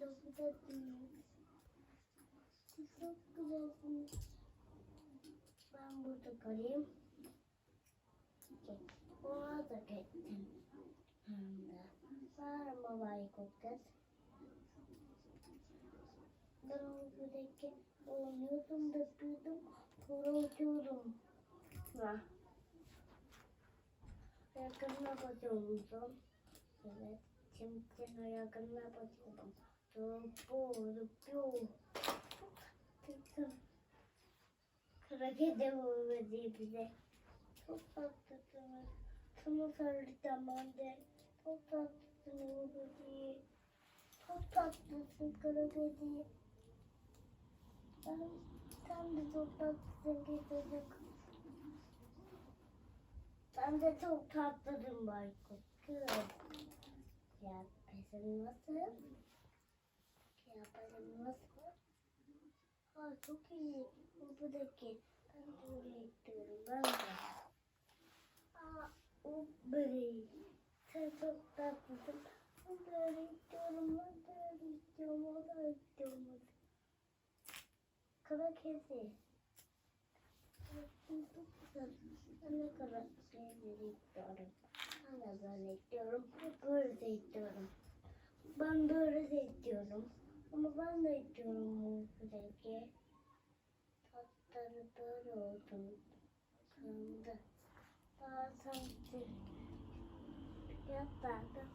Çok güzelsiniz. Ben burada kalayım. Ona da gittim. Hem de. Bağırma Baykut kız. Ben buradaki oynuyordum, döküyordum, sonra uçuyordum. Ha. Yakınına bakıyordum. Evet. Şimdi yakınına bakıyordum. Kara kedi vurdu bize. Çok tatlısınız. Sana ben de. Çok tatlısın vurdu diye. Çok tatlısın kara kedi. Ben, sen de çok tatlısın ki çocuk. Sen de çok tatlısın Baykut. Kız. Kıyafetin nasıl? Kıyafetin nasıl? Aa çok iyi. Bu buradaki. Ben oraya gidiyorum. Ben de. Aa o böyle. Sen çok tatlısın. De öyle istiyorum. De öyle istiyorum. O öyle istiyorum. Kara kedi. Çok güzel. Ben de kara kedi istiyorum. Ben de böyle istiyorum. Böyle de istiyorum. Ben böyle istiyorum. Ama ben de istiyorum bu sürekli. Tatları böyle oldu. Sandı. Daha sanki. Yapardım.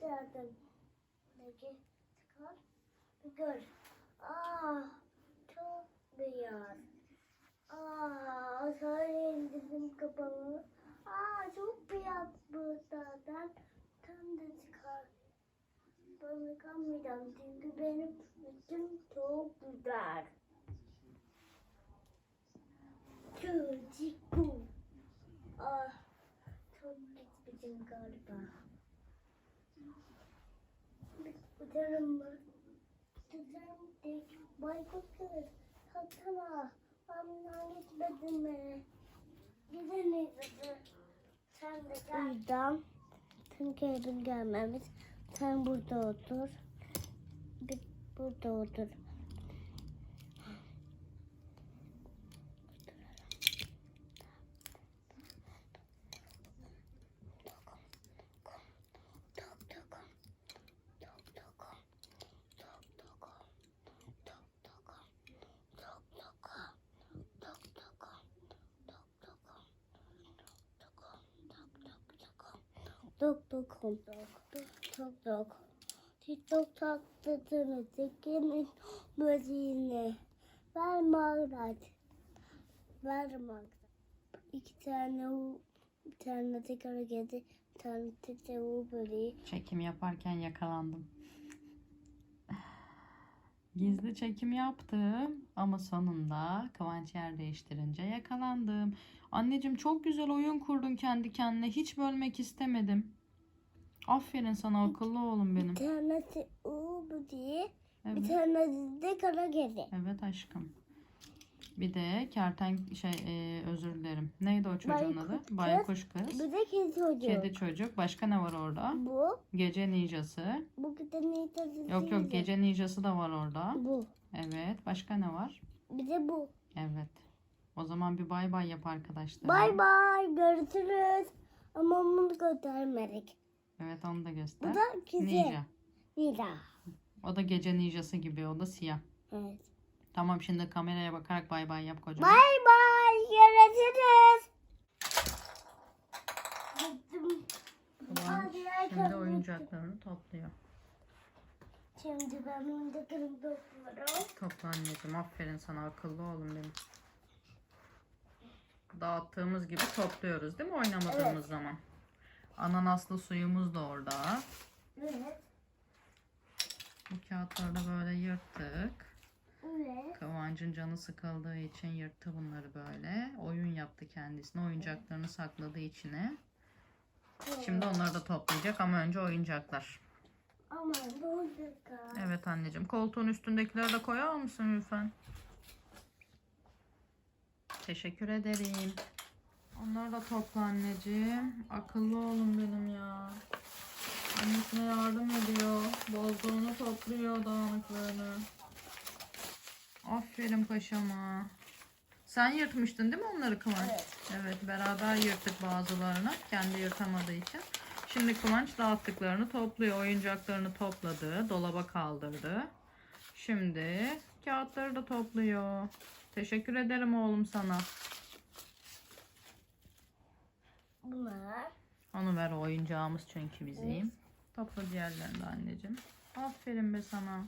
Kırdım. Peki. Çıkar. Gör. Aa, çok beyaz. Aa, şöyle indirdim kafamı. Aa, çok beyaz buradan. Tam da çıkar. Ben yıkamayacağım çünkü benim üstüm çok güzel. Çocuk. Aa, çok gitmişim galiba. Uçarım mı? Uçarım değil. Baykut kız. Kalksana. Ben gitmedim mi? Gidemeyiz. Sen de gel. Buradan. Tüm köyden gelmemiz. Sen burada otur. Burada otur. Tok tok tok tok tok tok. Tiktok tatlısını çekenin müziğini. Ver mağarat. Ver mağarat. İki tane bir tane tekrar geldi. Bir tane tekrar u böreği. Çekim yaparken yakalandım. Gizli çekim yaptım ama sonunda Kıvanç yer değiştirince yakalandım. Anneciğim çok güzel oyun kurdun kendi kendine. Hiç bölmek istemedim. Aferin sana akıllı oğlum benim. Bir tanesi u böreği. Bir Evet. tanesi de kara geldi. Evet aşkım. Bir de kerten şey e, özür dilerim. Neydi o çocuğun Baykuş adı? kız. Baykuş kız. Bir de kedi çocuğu. Kedi çocuk. Başka ne var orada? Bu. Gece ninjası. Bu kedi ne tadı Yok yok gece ninjası da var orada. Bu. Evet. Başka ne var? Bir de bu. Evet. O zaman bir bay bay yap arkadaşlar. Bay bay görüşürüz. Ama bunu göstermedik. Evet onu da Bu göster. da kedi. Ninja. Nida. O da gece ninjası gibi. O da siyah. Evet. Tamam şimdi kameraya bakarak bay bay yap kocaman. Bay bay görüşürüz. Kıvanç şimdi oyuncaklarını topluyor. Şimdi ben oyuncaklarımı topluyorum. Topla anneciğim. Aferin sana akıllı oğlum benim. Dağıttığımız gibi topluyoruz değil mi oynamadığımız Evet. zaman? Ananaslı suyumuz da orada. Evet. Bu kağıtları da böyle yırttık. Evet. Kıvancın canı sıkıldığı için yırttı bunları böyle. Oyun yaptı kendisine. Oyuncaklarını sakladı içine. Şimdi onları da toplayacak ama önce oyuncaklar. Ama oyuncaklar. Evet anneciğim. Koltuğun üstündekileri de koyar mısın lütfen? Teşekkür ederim. Onları da topla anneciğim. Akıllı oğlum benim ya. Annesine yardım ediyor. Bozduğunu topluyor dağınıklarını. Aferin paşama. Sen yırtmıştın değil mi onları Kıvanç? Evet. Evet beraber yırttık bazılarını. Kendi yırtamadığı için. Şimdi Kıvanç dağıttıklarını topluyor. Oyuncaklarını topladı. Dolaba kaldırdı. Şimdi kağıtları da topluyor. Teşekkür ederim oğlum sana. Bunlar. Onu ver oyuncağımız çünkü bizim. Topla diğerlerini de anneciğim. Aferin be sana.